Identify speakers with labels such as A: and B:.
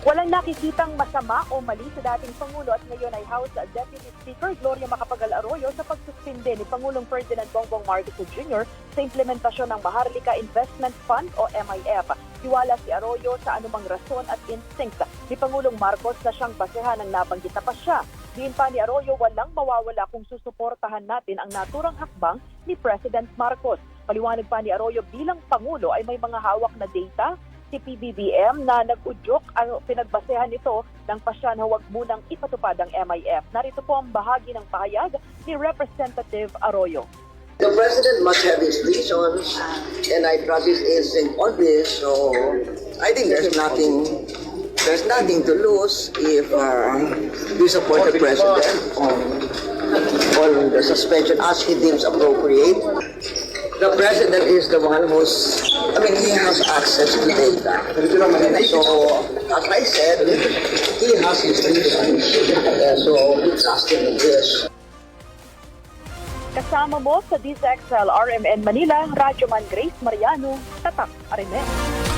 A: Walang nakikitang masama o mali sa dating Pangulo at ngayon ay House Deputy Speaker Gloria Macapagal Arroyo sa pagsuspinde ni Pangulong Ferdinand Bongbong Marcos Jr. sa implementasyon ng Maharlika Investment Fund o MIF. Tiwala si Arroyo sa anumang rason at instinct ni Pangulong Marcos na siyang basehan ng nabanggit na pasya. Diin pa ni Arroyo, walang mawawala kung susuportahan natin ang naturang hakbang ni President Marcos. Paliwanag pa ni Arroyo bilang Pangulo ay may mga hawak na data si PBBM na nag-udyok ang pinagbasehan nito ng pasya na huwag munang ipatupad ang MIF. Narito po ang bahagi ng pahayag ni Representative Arroyo.
B: The president must have his reasons, and I trust his instinct on this. So I think there's nothing, there's nothing to lose if uh, we support the president on on the suspension as he deems appropriate. The president is the one who's, I mean, he has access to data. So, as I said, he has his reasons. Uh, so, him in this.
A: Kasama mo sa DZXL RMN Manila, Radyo Man Grace Mariano, Tatak Arimen.